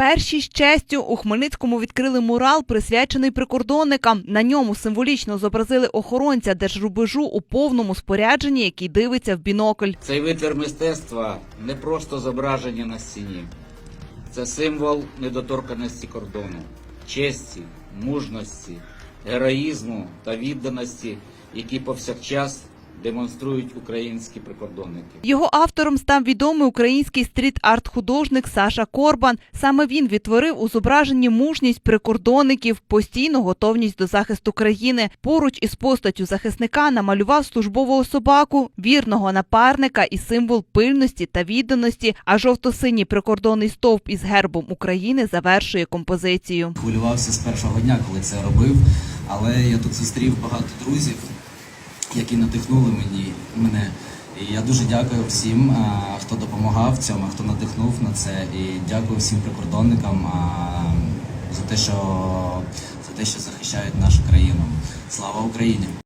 Перші з честю у Хмельницькому відкрили мурал, присвячений прикордонникам. На ньому символічно зобразили охоронця держрубежу у повному спорядженні, який дивиться в бінокль. Цей витвір мистецтва не просто зображення на стіні, це символ недоторканості кордону, честі, мужності, героїзму та відданості, які повсякчас демонструють українські прикордонники. Його автором став відомий український стріт-арт-художник Саша Корбан. Саме він відтворив у зображенні мужність прикордонників, постійну готовність до захисту країни. Поруч із постаттю захисника намалював службового собаку, вірного напарника і символ пильності та відданості. А жовто-синій прикордонний стовп із гербом України завершує композицію. хвилювався з першого дня, коли це робив. Але я тут зустрів багато друзів, які надихнули мені мене. І я дуже дякую всім, хто допомагав цьому, хто надихнув на це. І дякую всім прикордонникам за те, що за те, що захищають нашу країну. Слава Україні!